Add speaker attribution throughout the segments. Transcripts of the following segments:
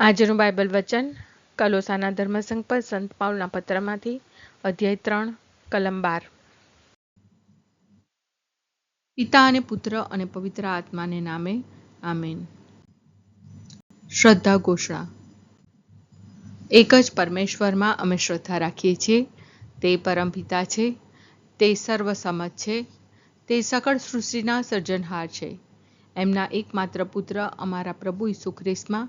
Speaker 1: આજનું બાઇબલ વચન, કલોસાના ધર્મસંઘ પર સંત પાઉલના પત્રમાંથી, અધ્યાય ત્રણ, કલમ બાર. પિતા અને પુત્ર અને પવિત્ર આત્માને નામે, આમેન. શ્રદ્ધા ઘોષણા. એક જ પરમેશ્વરમાં અમે શ્રદ્ધા રાખીએ છીએ, તે પરમપિતા છે, તે સર્વસમત છે, તે સકળ સૃષ્ટિના સર્જનહાર છે. એમના એકમાત્ર પુત્ર અમારા પ્રભુ ઈસુ ખ્રિસ્તમાં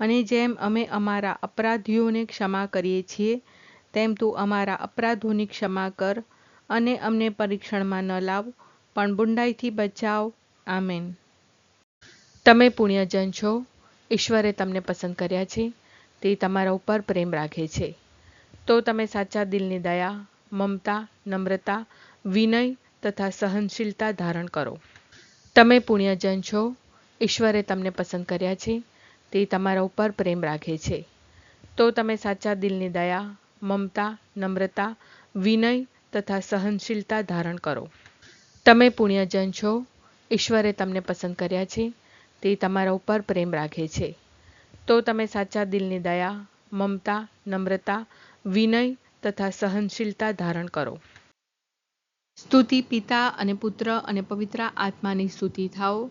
Speaker 1: અને જેમ અમે અમારા અપરાધીઓને ક્ષમા કરીએ છીએ, તેમ તું અમારા અપરાધોની ક્ષમા કર અને અમને પરીક્ષણમાં ન લાવ, પણ બુંડાઈથી બચાવ. આમેન. તમે પુણ્યજન છો. ઈશ્વરે તમને પસંદ કર્યા છે. તે તમારા ઉપર પ્રેમ રાખે છે. તો તમે સાચા દિલની દયા, મમતા, નમ્રતા, વિનય તથા સહનશીલતા ધારણ કરો. તમે પુણ્યજન છો. ઈશ્વરે તમને પસંદ કર્યા છે. તે તમારા ઉપર પ્રેમ રાખે છે. તો તમે સાચા દિલની દયા, મમતા, નમ્રતા, વિનય તથા સહનશીલતા ધારણ કરો. તમે પુણ્યજન છો. ઈશ્વરે તમને પસંદ કર્યા છે. તે તમારા ઉપર પ્રેમ રાખે છે. તો તમે સાચા દિલની દયા, મમતા, નમ્રતા, વિનય તથા સહનશીલતા ધારણ કરો. સ્તુતિ પિતા અને પુત્ર અને પવિત્ર આત્માની સ્તુતિ થાઓ.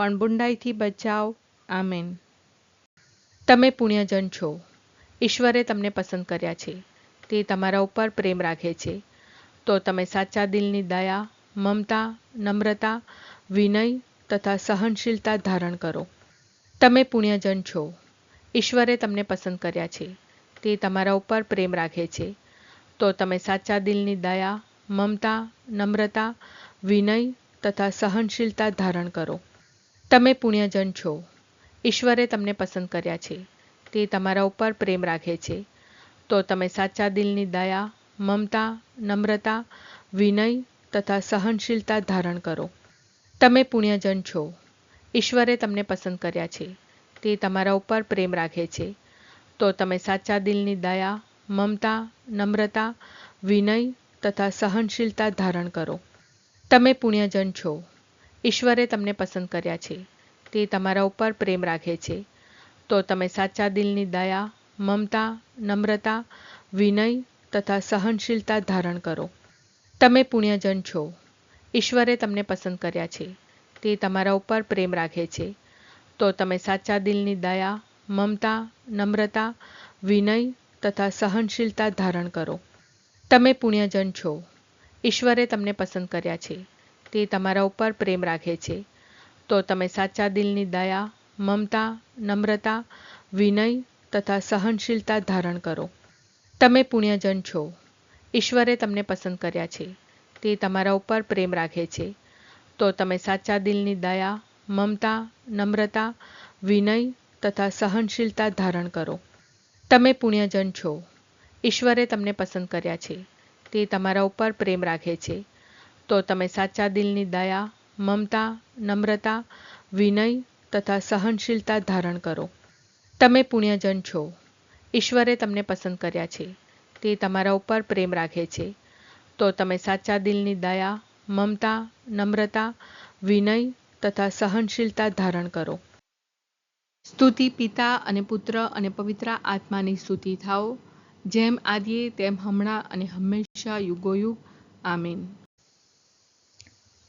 Speaker 1: પણ બુંડાઈથી બચાવ. આમેન. તમે પુણ્યજન છો. ઈશ્વરે તમને પસંદ કર્યા છે. તે તમારા ઉપર પ્રેમ રાખે છે. તો તમે સાચા દિલની દયા, મમતા, નમ્રતા, વિનય તથા સહનશીલતા ધારણ કરો. તમે પુણ્યજન છો. ઈશ્વરે તમને પસંદ કર્યા છે. તે તમારા ઉપર પ્રેમ રાખે છે. તો તમે સાચા દિલની દયા, મમતા, નમ્રતા, વિનય તથા સહનશીલતા ધારણ કરો. તમે પુણ્યજન છો. ઈશ્વરે તમને પસંદ કર્યા છે. તે તમારા ઉપર પ્રેમ રાખે છે. તો તમે સાચા દિલની દયા, મમતા, નમ્રતા, વિનય તથા સહનશીલતા ધારણ કરો. તમે પુણ્યજન છો. ઈશ્વરે તમને પસંદ કર્યા છે. તે તમારા ઉપર પ્રેમ રાખે છે. તો તમે સાચા દિલની દયા, મમતા, નમ્રતા, વિનય તથા સહનશીલતા ધારણ કરો. તમે પુણ્યજન છો. ઈશ્વરે તમને પસંદ કર્યા છે. તે તમારા ઉપર પ્રેમ રાખે છે. તો તમે સાચા દિલની દયા, મમતા, નમ્રતા, વિનય તથા સહનશીલતા ધારણ કરો. તમે પુણ્યજન છો. ઈશ્વરે તમને પસંદ કર્યા છે. તે તમારા ઉપર પ્રેમ રાખે છે. તો તમે સાચા દિલની દયા, મમતા, નમ્રતા, વિનય તથા સહનશીલતા ધારણ કરો. તમે પુણ્યજન છો. ઈશ્વરે તમને પસંદ કર્યા છે. તે તમારા ઉપર પ્રેમ રાખે છે. તો તમે સાચા દિલની દયા, મમતા, નમ્રતા, વિનય તથા સહનશીલતા ધારણ કરો. તમે પુણ્યજન છો. ઈશ્વરે તમને પસંદ કર્યા છે. તે તમારા ઉપર પ્રેમ રાખે છે. તો તમે સાચા દિલની દયા, મમતા, નમ્રતા, વિનય તથા સહનશીલતા ધારણ કરો. તમે પુણ્યજન છો. ઈશ્વરે તમને પસંદ કર્યા છે. તે તમારા ઉપર પ્રેમ રાખે છે. તો તમે સાચા દિલની દયા, મમતા, નમ્રતા, વિનય તથા સહનશીલતા ધારણ કરો. તમે પુણ્યજન છો. ઈશ્વરે તમને પસંદ કર્યા છે. તે તમારા ઉપર પ્રેમ રાખે છે. તો તમે સાચા દિલની દયા, મમતા, નમ્રતા, વિનય તથા સહનશીલતા ધારણ કરો. સ્તુતિ પિતા અને પુત્ર અને પવિત્ર આત્માની સ્તુતિ થાઓ. જેમ આદિએ, તેમ હમણાં અને હંમેશા યુગોયુગ. આમીન.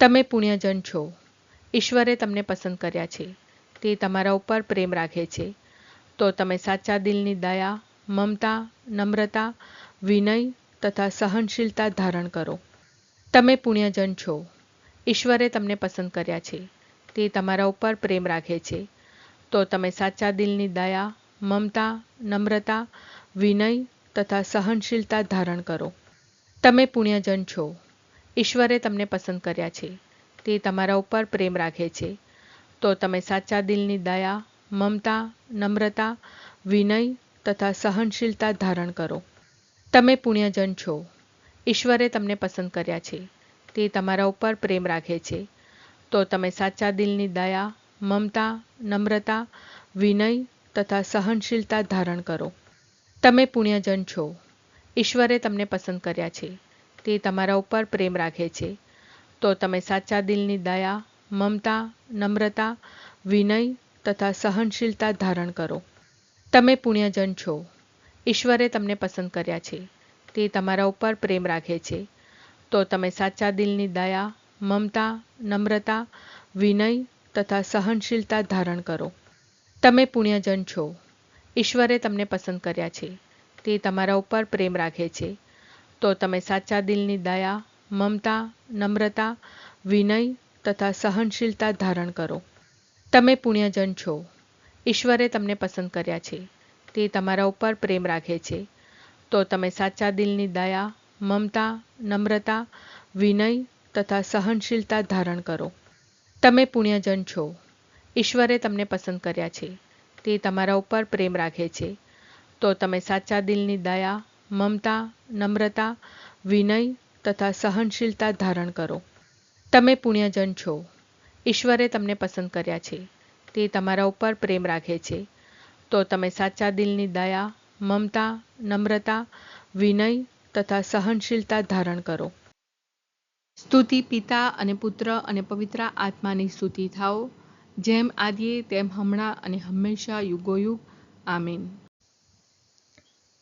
Speaker 1: તમે પુણ્યજન છો. ઈશ્વરે તમને પસંદ કર્યા છે. તે તમારા ઉપર પ્રેમ રાખે છે. તો તમે સાચા દિલની દયા, મમતા, નમ્રતા, વિનય તથા સહનશીલતા ધારણ કરો. તમે પુણ્યજન છો. ઈશ્વરે તમને પસંદ કર્યા છે. તે તમારા ઉપર પ્રેમ રાખે છે. તો તમે સાચા દિલની દયા, મમતા, નમ્રતા, વિનય તથા સહનશીલતા ધારણ કરો. તમે પુણ્યજન છો. ઈશ્વરે તમને પસંદ કર્યા છે. તે તમારા ઉપર પ્રેમ રાખે છે. તો તમે સાચા દિલની દયા, મમતા, નમ્રતા, વિનય તથા સહનશીલતા ધારણ કરો. તમે પુણ્યજન છો. ઈશ્વરે તમને પસંદ કર્યા છે. તે તમારા ઉપર પ્રેમ રાખે છે. તો તમે સાચા દિલની દયા, મમતા, નમ્રતા, વિનય તથા સહનશીલતા ધારણ કરો. તમે પુણ્યજન છો. ઈશ્વરે તમને પસંદ કર્યા છે. તે તમારા ઉપર પ્રેમ રાખે છે. તો તમે સાચા દિલની દયા, મમતા, નમ્રતા, વિનય તથા સહનશીલતા ધારણ કરો. તમે પુણ્યજન છો. ઈશ્વરે તમને પસંદ કર્યા છે. તે તમારા ઉપર પ્રેમ રાખે છે. તો તમે સાચા દિલની દયા, મમતા, નમ્રતા, વિનય તથા સહનશીલતા ધારણ કરો. તમે પુણ્યજન છો. ઈશ્વરે તમને પસંદ કર્યા છે. તે તમારા ઉપર પ્રેમ રાખે છે. તો તમે સાચા દિલની દયા, મમતા, નમ્રતા, વિનય તથા સહનશીલતા ધારણ કરો. તમે પુણ્યજન છો. ઈશ્વરે તમને પસંદ કર્યા છે. તે તમારા ઉપર પ્રેમ રાખે છે. તો તમે સાચા દિલની દયા, મમતા, નમ્રતા, વિનય તથા સહનશીલતા ધારણ કરો. તમે પુણ્યજન છો. ઈશ્વરે તમને પસંદ કર્યા છે. તે તમારા ઉપર પ્રેમ રાખે છે. તો તમે સાચા દિલની દયા મમતા, નમ્રતા, વિનય તથા સહનશીલતા ધારણ કરો. તમે પુણ્યજન છો. ઈશ્વરે તમને પસંદ કર્યા છે. તે તમારા ઉપર પ્રેમ રાખે છે. તો તમે સાચા દિલની દયા, મમતા, નમ્રતા, વિનય તથા સહનશીલતા ધારણ કરો. સ્તુતિ પિતા અને પુત્ર અને પવિત્ર આત્માની સ્તુતિ થાઓ. જેમ આદિએ, તેમ હમણાં અને હંમેશા યુગોયુગ. આમીન.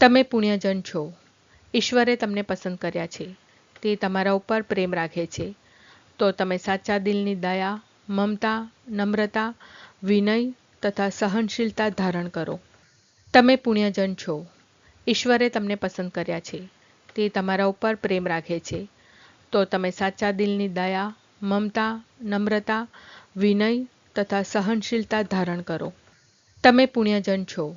Speaker 1: તમે પુણ્યજન છો. ઈશ્વરે તમને પસંદ કર્યા છે. તે તમારા ઉપર પ્રેમ રાખે છે. તો તમે સાચા દિલની દયા, મમતા, નમ્રતા, વિનય તથા સહનશીલતા ધારણ કરો. તમે પુણ્યજન છો. ઈશ્વરે તમને પસંદ કર્યા છે. તે તમારા ઉપર પ્રેમ રાખે છે. તો તમે સાચા દિલની દયા, મમતા, નમ્રતા, વિનય તથા સહનશીલતા ધારણ કરો. તમે પુણ્યજન છો.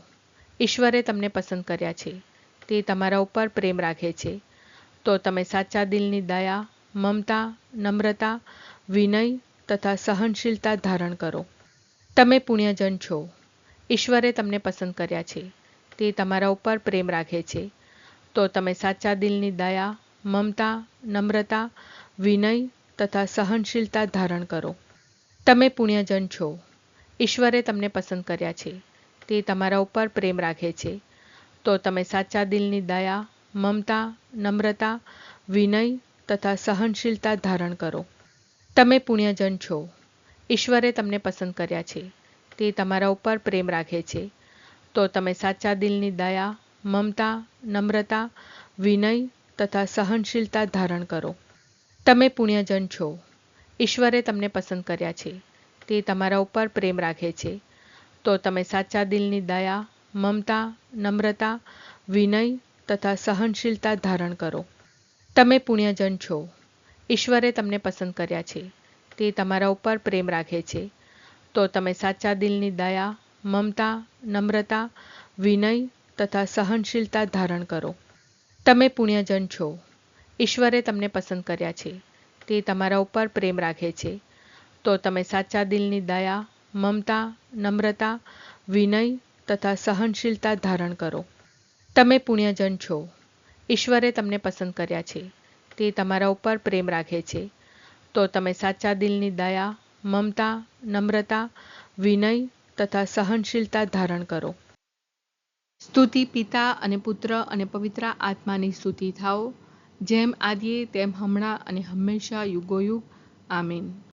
Speaker 1: ઈશ્વરે તમને પસંદ કર્યા છે. તે તમારા ઉપર પ્રેમ રાખે છે. તો તમે સાચા દિલની દયા, મમતા, નમ્રતા, વિનય તથા સહનશીલતા ધારણ કરો. તમે પુણ્યજન છો. ઈશ્વરે તમને પસંદ કર્યા છે. તે તમારા ઉપર પ્રેમ રાખે છે. તો તમે સાચા દિલની દયા, મમતા, નમ્રતા, વિનય તથા સહનશીલતા ધારણ કરો. તમે પુણ્યજન છો. ઈશ્વરે તમને પસંદ કર્યા છે. તે તમારા ઉપર પ્રેમ રાખે છે. તો તમે સાચા દિલની દયા, મમતા, નમ્રતા, વિનય તથા સહનશીલતા ધારણ કરો. તમે પુણ્યજન છો. ઈશ્વરે તમને પસંદ કર્યા છે. તે તમારા ઉપર પ્રેમ રાખે છે. તો તમે સાચા દિલની દયા, મમતા, નમ્રતા, વિનય તથા સહનશીલતા ધારણ કરો. તમે પુણ્યજન છો. ઈશ્વરે તમને પસંદ કર્યા છે. તે તમારા ઉપર પ્રેમ રાખે છે. તો તમે સાચા દિલની દયા, મમતા, નમ્રતા, વિનય તથા સહનશીલતા ધારણ કરો. તમે પુણ્યજન છો. ઈશ્વરે તમને પસંદ કર્યા છે. તે તમારા ઉપર પ્રેમ રાખે છે. તો તમે સાચા દિલની દયા, મમતા, નમ્રતા, વિનય તથા સહનશીલતા ધારણ કરો. તમે પુણ્યજન છો. ઈશ્વરે તમને પસંદ કર્યા છે. તે તમારા ઉપર પ્રેમ રાખે છે. તો તમે સાચા દિલની દયા મમતા, નમ્રતા, વિનય તથા સહનશીલતા ધારણ કરો. તમે પુણ્યજન છો. ઈશ્વરે તમને પસંદ કર્યા છે. તે તમારા ઉપર પ્રેમ રાખે છે. તો તમે સાચા દિલની દયા, મમતા, નમ્રતા, વિનય તથા સહનશીલતા ધારણ કરો. સ્તુતિ પિતા અને પુત્ર અને પવિત્ર આત્માની સ્તુતિ થાઓ. જેમ આદિએ, તેમ હમણાં અને હંમેશા યુગોયુગ. આમીન.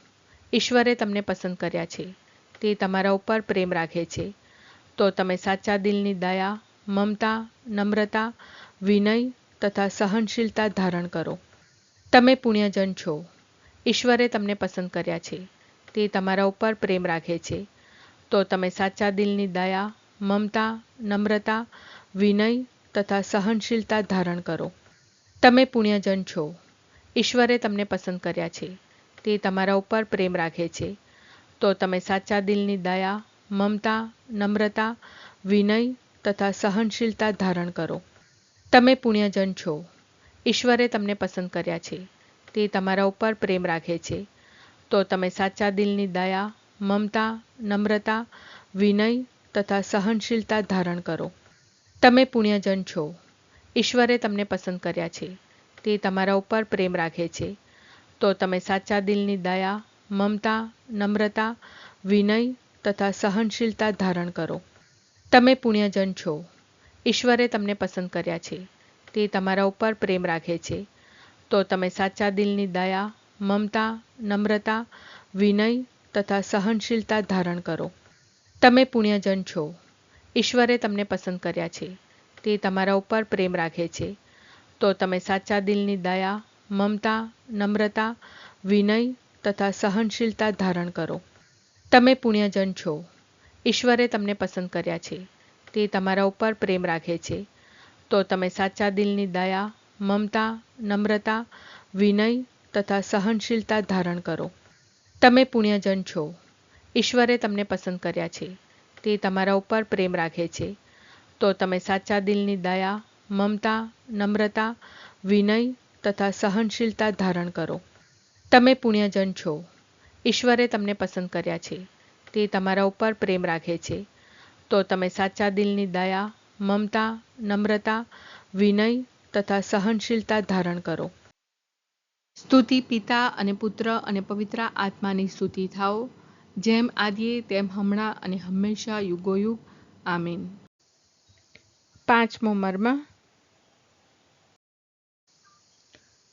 Speaker 1: ઈશ્વરે તમને પસંદ કર્યા છે. તે તમારા ઉપર પ્રેમ રાખે છે. તો તમે સાચા દિલની દયા, મમતા, નમ્રતા, વિનય તથા સહનશીલતા ધારણ કરો. તમે પુણ્યજન છો. ઈશ્વરે તમને પસંદ કર્યા છે. તે તમારા ઉપર પ્રેમ રાખે છે. તો તમે સાચા દિલની દયા, મમતા, નમ્રતા, વિનય તથા સહનશીલતા ધારણ કરો. તમે પુણ્યજન છો. ઈશ્વરે તમને પસંદ કર્યા છે. તે તમારા ઉપર પ્રેમ રાખે છે. તો તમે સાચા દિલની દયા, મમતા, નમ્રતા, વિનય તથા સહનશીલતા ધારણ કરો. તમે પુણ્યજન છો. ઈશ્વરે તમને પસંદ કર્યા છે. તે તમારા ઉપર પ્રેમ રાખે છે. તો તમે સાચા દિલની દયા, મમતા, નમ્રતા, વિનય તથા સહનશીલતા ધારણ કરો. તમે પુણ્યજન છો. ઈશ્વરે તમને પસંદ કર્યા છે. તે તમારા ઉપર પ્રેમ રાખે છે. તો તમે સાચા દિલની દયા, મમતા, નમ્રતા, વિનય તથા સહનશીલતા ધારણ કરો. તમે પુણ્યજન છો. ઈશ્વરે તમને પસંદ કર્યા છે. તે તમારા ઉપર પ્રેમ રાખે છે. તો તમે સાચા દિલની દયા, મમતા, નમ્રતા, વિનય તથા સહનશીલતા ધારણ કરો. તમે પુણ્યજન છો. ઈશ્વરે તમને પસંદ કર્યા છે. તે તમારા ઉપર પ્રેમ રાખે છે. તો તમે સાચા દિલની દયા મમતા, નમ્રતા, વિનય તથા સહનશીલતા ધારણ કરો. તમે પુણ્યજન છો. ઈશ્વરે તમને પસંદ કર્યા છે. તે તમારા ઉપર પ્રેમ રાખે છે. તો તમે સાચા દિલની દયા, મમતા, નમ્રતા, વિનય તથા સહનશીલતા ધારણ કરો. તમે પુણ્યજન છો. ઈશ્વરે તમને પસંદ કર્યા છે. તે તમારા ઉપર પ્રેમ રાખે છે. તો તમે સાચા દિલની દયા, મમતા, નમ્રતા, વિનય તથા સહનશીલતા ધારણ કરો. તમે પુણ્યજન છો. ઈશ્વરે તમને પસંદ કર્યા છે. તે તમારા ઉપર પ્રેમ રાખે છે. તો તમે સાચા દિલની દયા, મમતા, નમ્રતા, વિનય તથા સહનશીલતા ધારણ કરો. સ્તુતિ પિતા અને પુત્ર અને પવિત્ર આત્માની સ્તુતિ થાઓ. જેમ આદિએ, તેમ હમણાં અને હંમેશા યુગોયુગ. આમીન. પાંચમો મર્મ.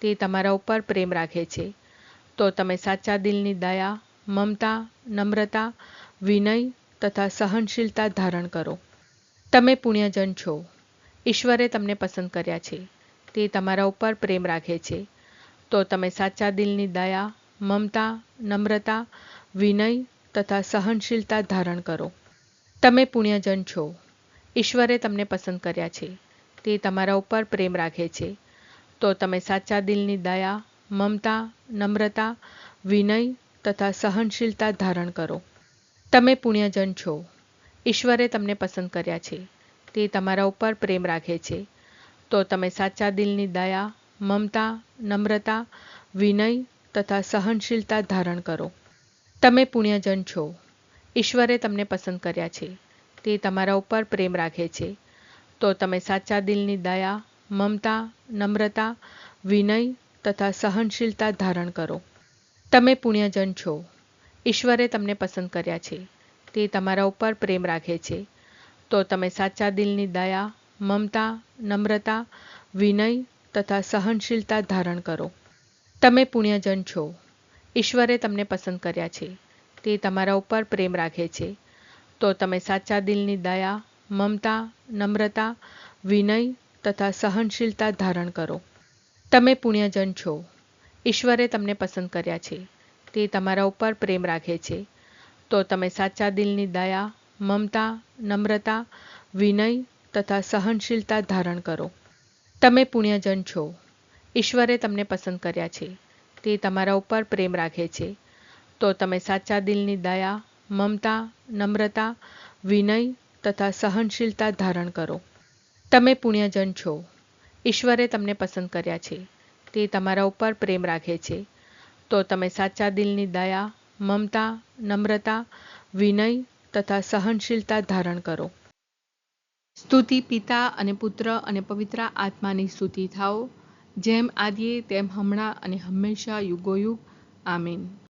Speaker 1: તે તમારા ઉપર પ્રેમ રાખે છે. તો તમે સાચા દિલની દયા, મમતા, નમ્રતા, વિનય તથા સહનશીલતા ધારણ કરો. તમે પુણ્યજન છો. ઈશ્વરે તમને પસંદ કર્યા છે. તે તમારા ઉપર પ્રેમ રાખે છે. તો તમે સાચા દિલની દયા, મમતા, નમ્રતા, વિનય તથા સહનશીલતા ધારણ કરો. તમે પુણ્યજન છો. ઈશ્વરે તમને પસંદ કર્યા છે. તે તમારા ઉપર પ્રેમ રાખે છે. તો તમે સાચા દિલની દયા, મમતા, નમ્રતા, વિનય તથા સહનશીલતા ધારણ કરો. તમે પુણ્યજન છો. ઈશ્વરે તમને પસંદ કર્યા છે. તે તમારા ઉપર પ્રેમ રાખે છે. તો તમે સાચા દિલની દયા, મમતા, નમ્રતા, વિનય તથા સહનશીલતા ધારણ કરો. તમે પુણ્યજન છો. ઈશ્વરે તમને પસંદ કર્યા છે. તે તમારા ઉપર પ્રેમ રાખે છે. તો તમે સાચા દિલની દયા મમતા, નમ્રતા, વિનય તથા સહનશીલતા ધારણ કરો. તમે પુણ્યજન છો. ઈશ્વરે તમને પસંદ કર્યા છે. તે તમારા ઉપર પ્રેમ રાખે છે. તો તમે સાચા દિલની દયા, મમતા, નમ્રતા, વિનય તથા સહનશીલતા ધારણ કરો. તમે પુણ્યજન છો. ઈશ્વરે તમને પસંદ કર્યા છે. તે તમારા ઉપર પ્રેમ રાખે છે. તો તમે સાચા દિલની દયા, મમતા, નમ્રતા, વિનય તથા સહનશીલતા ધારણ કરો. તમે પુણ્યજન છો. ઈશ્વરે તમને પસંદ કર્યા છે. તે તમારા ઉપર પ્રેમ રાખે છે. તો તમે સાચા દિલની દયા, મમતા, નમ્રતા, વિનય તથા સહનશીલતા ધારણ કરો. તમે પુણ્યજન છો. ઈશ્વરે તમને પસંદ કર્યા છે. તે તમારા ઉપર પ્રેમ રાખે છે. તો તમે સાચા દિલની દયા, મમતા, નમ્રતા, વિનય તથા સહનશીલતા ધારણ કરો. તમે પુણ્યજન છો. ઈશ્વરે તમને પસંદ કર્યા છે. તે તમારા ઉપર પ્રેમ રાખે છે. તો તમે સાચા દિલની દયા, મમતા, નમ્રતા, વિનય તથા સહનશીલતા ધારણ કરો. સ્તુતિ પિતા અને પુત્ર અને પવિત્ર આત્માની સ્તુતિ થાઓ. જેમ આદિએ, તેમ હમણાં અને હંમેશા યુગોયુગ. આમીન.